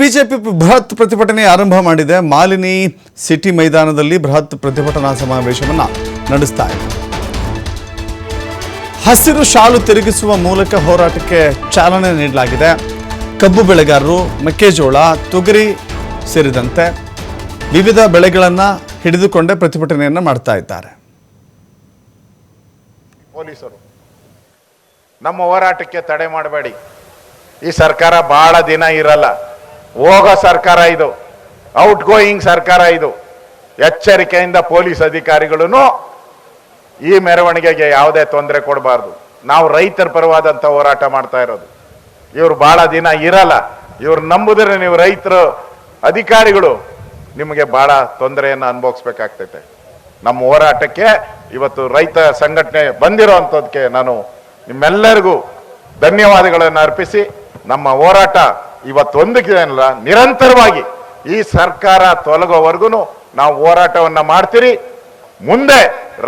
BJP ಬೃಹತ್ ಪ್ರತಿಭಟನೆ ಆರಂಭ ಮಾಡಿದೆ. ಮಾಲಿನಿ ಸಿಟಿ ಮೈದಾನದಲ್ಲಿ ಬೃಹತ್ ಪ್ರತಿಭಟನಾ ಸಮಾವೇಶವನ್ನು ನಡೆಸ್ತಾ ಇದೆ. ಹಸಿರು ಶಾಲು ತಿರುಗಿಸುವ ಮೂಲಕ ಹೋರಾಟಕ್ಕೆ ಚಾಲನೆ ನೀಡಲಾಗಿದೆ. ಕಬ್ಬು ಬೆಳೆಗಾರರು, ಮೆಕ್ಕೆಜೋಳ, ತೊಗರಿ ಸೇರಿದಂತೆ ವಿವಿಧ ಬೆಳೆಗಳನ್ನು ಹಿಡಿದುಕೊಂಡೇ ಪ್ರತಿಭಟನೆಯನ್ನು ಮಾಡ್ತಾ ಇದ್ದಾರೆ. ಪೊಲೀಸರು, ನಮ್ಮ ಹೋರಾಟಕ್ಕೆ ತಡೆ ಮಾಡಬೇಡಿ. ಈ ಸರ್ಕಾರ ಬಹಳ ದಿನ ಇರಲ್ಲ. ಹೋಗೋ ಸರ್ಕಾರ ಇದು ಔಟ್ ಗೋಯಿಂಗ್ ಸರ್ಕಾರ ಇದು. ಎಚ್ಚರಿಕೆಯಿಂದ ಪೊಲೀಸ್ ಅಧಿಕಾರಿಗಳೂ ಈ ಮೆರವಣಿಗೆಗೆ ಯಾವುದೇ ತೊಂದರೆ ಕೊಡಬಾರ್ದು. ನಾವು ರೈತರ ಪರವಾದಂಥ ಹೋರಾಟ ಮಾಡ್ತಾ ಇರೋದು. ಇವ್ರು ಭಾಳ ದಿನ ಇರಲ್ಲ. ಇವ್ರು ನಂಬುದ್ರೆ ನೀವು ರೈತರು, ಅಧಿಕಾರಿಗಳು ನಿಮಗೆ ಭಾಳ ತೊಂದರೆಯನ್ನು ಅನುಭವಿಸ್ಬೇಕಾಗ್ತೈತೆ. ನಮ್ಮ ಹೋರಾಟಕ್ಕೆ ಇವತ್ತು ರೈತ ಸಂಘಟನೆ ಬಂದಿರೋ ಅಂಥದ್ದಕ್ಕೆ ನಾನು ನಿಮ್ಮೆಲ್ಲರಿಗೂ ಧನ್ಯವಾದಗಳನ್ನು ಅರ್ಪಿಸಿ, ನಮ್ಮ ಹೋರಾಟ ಇವತ್ತೊಂದಕ್ಕೆ ಏನಲ್ಲ, ನಿರಂತರವಾಗಿ ಈ ಸರ್ಕಾರ ತೊಲಗೋವರೆಗೂ ನಾವು ಹೋರಾಟವನ್ನ ಮಾಡ್ತೀರಿ. ಮುಂದೆ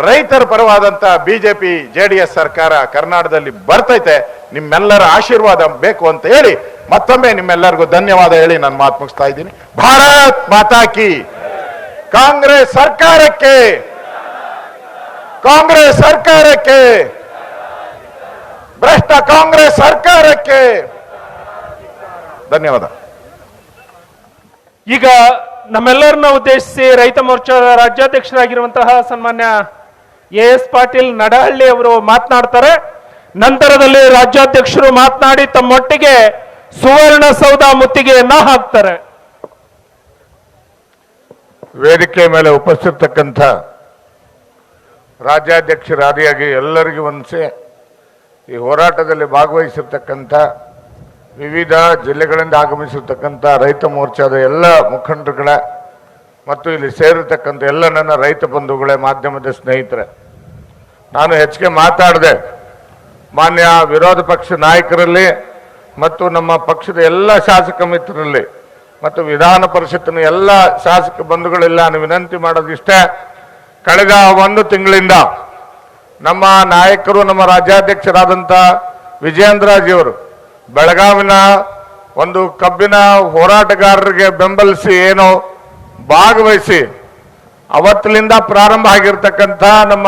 ರೈತರ ಪರವಾದಂತ ಬಿಜೆಪಿ ಜೆ ಡಿ ಎಸ್ ಸರ್ಕಾರ ಕರ್ನಾಟಕದಲ್ಲಿ ಬರ್ತೈತೆ. ನಿಮ್ಮೆಲ್ಲರ ಆಶೀರ್ವಾದ ಬೇಕು ಅಂತ ಹೇಳಿ ಮತ್ತೊಮ್ಮೆ ನಿಮ್ಮೆಲ್ಲರಿಗೂ ಧನ್ಯವಾದ ಹೇಳಿ ನಾನು ಮಾತು ಮುಗಿಸ್ತಾ ಇದ್ದೀನಿ. ಭಾರತ್ ಮಾತಾಕಿ ಕಾಂಗ್ರೆಸ್ ಸರ್ಕಾರಕ್ಕೆ. ಕಾಂಗ್ರೆಸ್ ಸರ್ಕಾರಕ್ಕೆ. ಭ್ರಷ್ಟ ಕಾಂಗ್ರೆಸ್ ಸರ್ಕಾರಕ್ಕೆ. ಧನ್ಯವಾದ. ಈಗ ನಮ್ಮೆಲ್ಲರನ್ನ ಉದ್ದೇಶಿಸಿ ರೈತ ಮೋರ್ಚಾದ ರಾಜ್ಯಾಧ್ಯಕ್ಷರಾಗಿರುವಂತಹ ಸನ್ಮಾನ್ಯ ಎ ಎಸ್ ಪಾಟೀಲ್ ನಡಹಳ್ಳಿ ಅವರು ಮಾತನಾಡ್ತಾರೆ. ನಂತರದಲ್ಲಿ ರಾಜ್ಯಾಧ್ಯಕ್ಷರು ಮಾತನಾಡಿ ತಮ್ಮೊಟ್ಟಿಗೆ ಸುವರ್ಣ ಸೌಧ ಮುತ್ತಿಗೆಯನ್ನ ಹಾಕ್ತಾರೆ. ವೇದಿಕೆ ಮೇಲೆ ಉಪಸ್ಥಿತಕ್ಕಂಥ ರಾಜ್ಯಾಧ್ಯಕ್ಷರಾದಿಯಾಗಿ ಎಲ್ಲರಿಗೂ ಒಂದ್ಸೆ ಈ ಹೋರಾಟದಲ್ಲಿ ಭಾಗವಹಿಸಿರ್ತಕ್ಕಂಥ ವಿವಿಧ ಜಿಲ್ಲೆಗಳಿಂದ ಆಗಮಿಸಿರ್ತಕ್ಕಂಥ ರೈತ ಮೋರ್ಚಾದ ಎಲ್ಲ ಮುಖಂಡರುಗಳ ಮತ್ತು ಇಲ್ಲಿ ಸೇರಿರ್ತಕ್ಕಂಥ ಎಲ್ಲ ನನ್ನ ರೈತ ಬಂಧುಗಳೇ, ಮಾಧ್ಯಮದ ಸ್ನೇಹಿತರೆ, ನಾನು ಹೆಚ್ಚಿಗೆ ಮಾತಾಡಿದೆ ಮಾನ್ಯ ವಿರೋಧ ಪಕ್ಷ ನಾಯಕರಲ್ಲಿ ಮತ್ತು ನಮ್ಮ ಪಕ್ಷದ ಎಲ್ಲ ಶಾಸಕ ಮಿತ್ರರಲ್ಲಿ ಮತ್ತು ವಿಧಾನ ಪರಿಷತ್ತಿನ ಎಲ್ಲ ಶಾಸಕ ಬಂಧುಗಳೆಲ್ಲ, ನಾನು ವಿನಂತಿ ಮಾಡೋದಿಷ್ಟೇ, ಕಳೆದ ಒಂದು ತಿಂಗಳಿಂದ ನಮ್ಮ ನಾಯಕರು, ನಮ್ಮ ರಾಜ್ಯಾಧ್ಯಕ್ಷರಾದಂಥ ವಿಜಯೇಂದ್ರಜಿಯವರು ಬೆಳಗಾವಿನ ಒಂದು ಕಬ್ಬಿನ ಹೋರಾಟಗಾರರಿಗೆ ಬೆಂಬಲಿಸಿ ಏನೋ ಭಾಗವಹಿಸಿ ಅವತ್ತಿನಿಂದ ಪ್ರಾರಂಭ ಆಗಿರ್ತಕ್ಕಂಥ ನಮ್ಮ